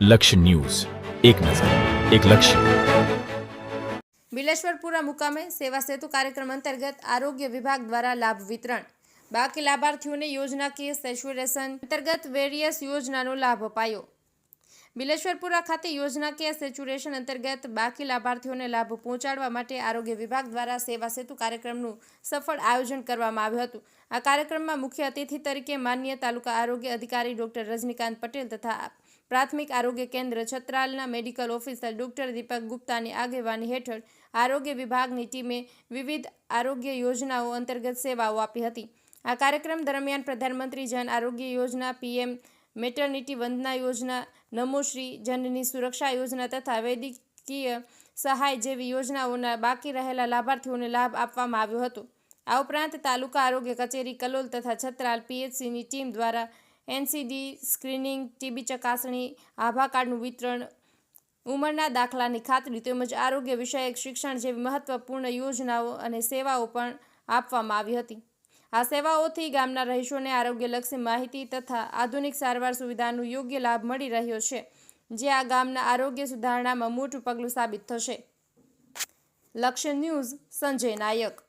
લક્ષ્ય ન્યૂઝ. એક નજર, એક લક્ષ્ય. બિલેશ્વરપુરા મુકામે સેવા સેતુ કાર્યક્રમ અંતર્ગત આરોગ્ય વિભાગ દ્વારા લાભ વિતરણ. બાકી લાભાર્થીઓને યોજનાકીય સેચ્યુરેશન અંતર્ગત વેરિયસ યોજનાનો લાભ અપાયો. બિલેશ્વરપુરા ખાતે યોજનાકીય સેચ્યુરેશન અંતર્ગત બાકી લાભાર્થીઓને લાભ પહોંચાડવા માટે આરોગ્ય વિભાગ દ્વારા સેવા સેતુ કાર્યક્રમનું સફળ આયોજન કરવામાં આવ્યું હતું. આ કાર્યક્રમમાં મુખ્ય અતિથિ તરીકે માન્ય તાલુકા આરોગ્ય અધિકારી ડોક્ટર રજનીકાંત પટેલ તથા પ્રાથમિક આરોગ્ય કેન્દ્ર છત્રાલના મેડિકલ ઓફિસર ડોક્ટર દીપક ગુપ્તાની આગેવાની હેઠળ આરોગ્ય વિભાગની ટીમે વિવિધ આરોગ્ય યોજનાઓ અંતર્ગત સેવાઓ આપી હતી. આ કાર્યક્રમ દરમિયાન પ્રધાનમંત્રી જન આરોગ્ય યોજના, પીએમ મેટર્નિટી વંદના યોજના નમોશ્રી જનની સુરક્ષા યોજના તથા વૈદ્યકીય સહાય જેવી યોજનાઓના બાકી રહેલા લાભાર્થીઓને લાભ આપવામાં આવ્યો હતો. આ ઉપરાંત તાલુકા આરોગ્ય કચેરી કલોલ તથા છત્રાલ પીએચસીની ટીમ દ્વારા એનસીડી સ્ક્રીનિંગ, ટીબી ચકાસણી, આભા કાર્ડનું વિતરણ, ઉંમરના દાખલાની ખાતરી તેમજ આરોગ્ય વિષયક શિક્ષણ જેવી મહત્વપૂર્ણ યોજનાઓ અને સેવાઓ પણ આપવામાં આવી હતી. આ સેવાઓથી ગામના રહીશોને આરોગ્યલક્ષી માહિતી તથા આધુનિક સારવાર સુવિધાનો યોગ્ય લાભ મળી રહ્યો છે, જે આ ગામના આરોગ્ય સુધારણામાં મોટું પગલું સાબિત થશે. લક્ષ્ય ન્યૂઝ સંજય નાયક.